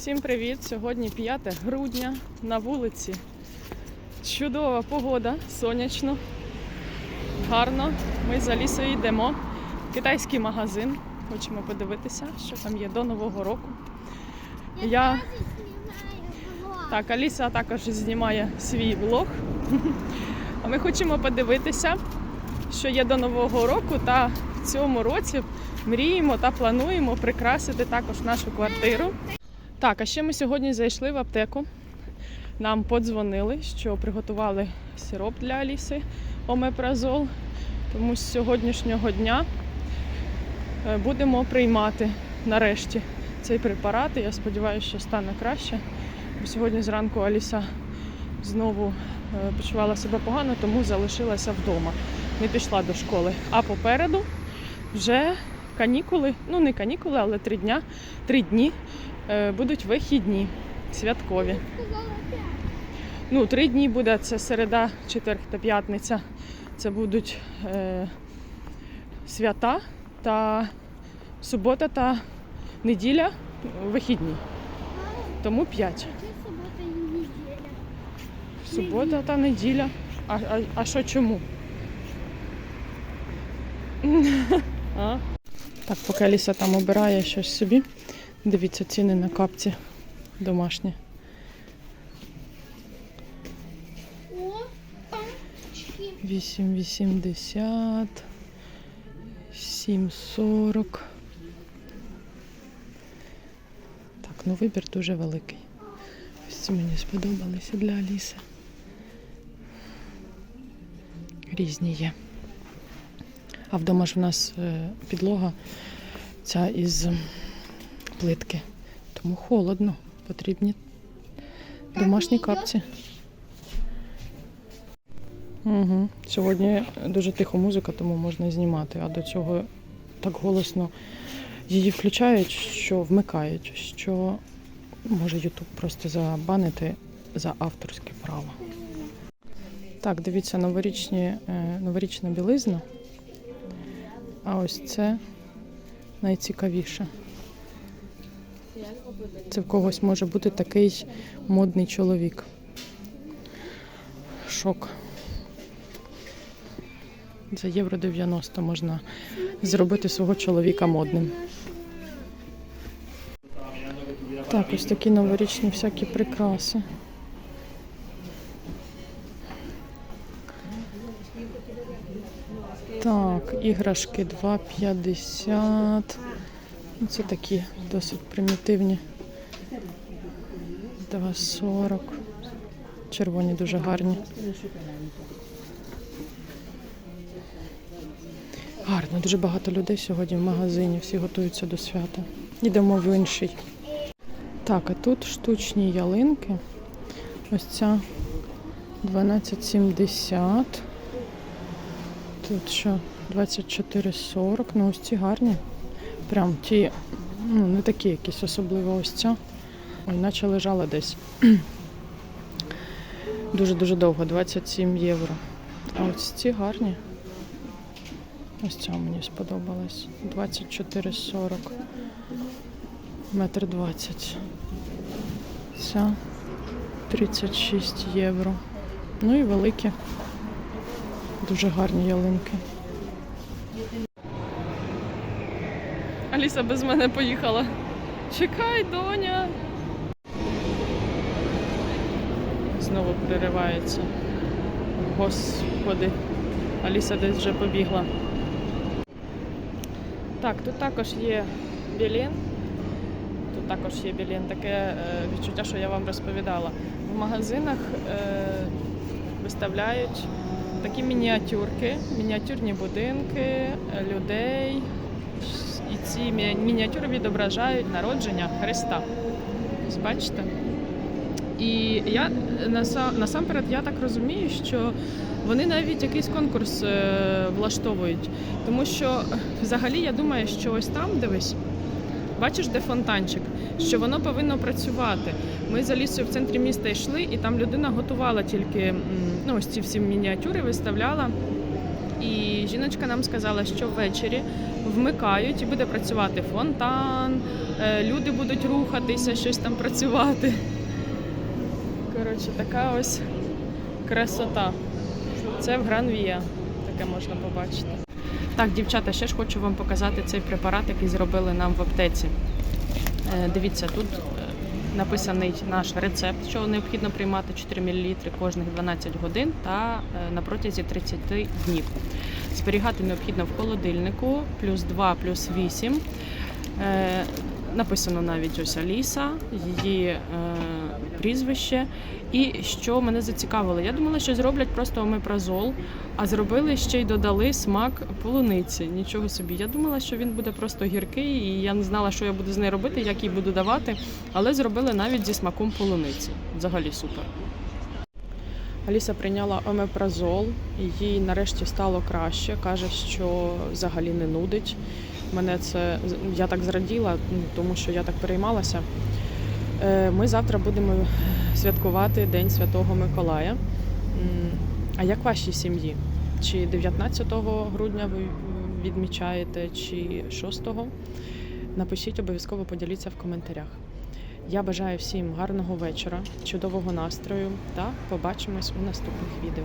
Всім привіт! Сьогодні 5 грудня на вулиці. Чудова погода, сонячно, гарно. Ми за лісою йдемо. Китайський магазин. Хочемо подивитися, що там є до Нового року. Я так, Аліса також знімає свій влог. А ми хочемо подивитися, що є до Нового року, та в цьому році мріємо та плануємо прикрасити також нашу квартиру. Так, а ще ми сьогодні зайшли в аптеку. Нам подзвонили, що приготували сироп для Аліси омепразол. Тому з сьогоднішнього дня е, будемо приймати нарешті цей препарат. Я сподіваюся, що стане краще. Бо сьогодні зранку Аліса знову е, почувала себе погано, тому залишилася вдома. Не пішла до школи. А попереду вже канікули, ну не канікули, але три дня, три дні будуть вихідні святкові. Ну, три дні буде це середа, четвер та п'ятниця. Це будуть е, свята та субота та неділя вихідні. Тому п'ять. Субота та неділя. А, а, а що чому? а? Так, поки Аліса там обирає щось собі. Дивіться ціни на капці домашні. Опачки. 8,80, 7,40. Так, ну вибір дуже великий. Ось ці мені сподобалися для Аліси. Різні є. А вдома ж в нас е, підлога ця із плитки. Тому холодно. Потрібні домашні капці. Угу. Сьогодні дуже тихо музика, тому можна і знімати. А до цього так голосно її включають, що вмикають, що може Ютуб просто забанити за авторське право. Так, дивіться, новорічні, е, новорічна білизна. А ось це найцікавіше. Це в когось може бути такий модний чоловік. Шок. За євро 90 можна зробити свого чоловіка модним. Так, ось такі новорічні всякі прикраси. Так, іграшки 2,50. Ну, Це такі досить примітивні. 2,40. Червоні дуже гарні. Гарно, дуже багато людей сьогодні в магазині, всі готуються до свята. Йдемо в інший. Так, а тут штучні ялинки. Ось ця 12,70. Тут що 24,40. Ну, ось ці гарні. Прям ті, ну, не такі якісь особливо ось ця. Ой, наче лежала десь. Дуже-дуже довго, 27 євро. А ось ці гарні. Ось ця мені сподобалась. 24,40. Метр 20. Ця 36 євро. Ну і великі. Дуже гарні ялинки. Аліса без мене поїхала. Чекай, доня. Знову переривається. Господи. Аліса десь вже побігла. Так, тут також є білін. Тут також є білін. Таке е, відчуття, що я вам розповідала. В магазинах е, виставляють такі мініатюрки, мініатюрні будинки, людей. І ці мі- мініатюри відображають народження Христа. Ось бачите? І я насамперед я так розумію, що вони навіть якийсь конкурс е, влаштовують. Тому що взагалі я думаю, що ось там дивись, бачиш, де фонтанчик, що воно повинно працювати. Ми за лісою в центрі міста йшли, і там людина готувала тільки ну, ось ці всі мініатюри, виставляла. І жіночка нам сказала, що ввечері вмикають і буде працювати фонтан, е, люди будуть рухатися, щось там працювати. Коротше, така ось красота. Це в Гранвія. Таке можна побачити. Так, дівчата, ще ж хочу вам показати цей препарат, який зробили нам в аптеці. Е, Дивіться, тут написаний наш рецепт, що необхідно приймати 4 мл кожних 12 годин та е, на протязі 30 днів. Зберігати необхідно в холодильнику плюс 2, плюс 8. Е, Написано навіть ось Аліса, її е, прізвище. І що мене зацікавило, я думала, що зроблять просто омепразол, а зробили ще й додали смак полуниці. Нічого собі. Я думала, що він буде просто гіркий, і я не знала, що я буду з нею робити, як їй буду давати. Але зробили навіть зі смаком полуниці. Взагалі супер. Аліса прийняла омепразол, їй нарешті стало краще. Каже, що взагалі не нудить. Мене це я так зраділа, тому що я так переймалася. Е, Ми завтра будемо святкувати День Святого Миколая. А як в вашій сім'ї? Чи 19 грудня ви відмічаєте, чи 6? Напишіть обов'язково поділіться в коментарях. Я бажаю всім гарного вечора, чудового настрою та побачимось у наступних відео.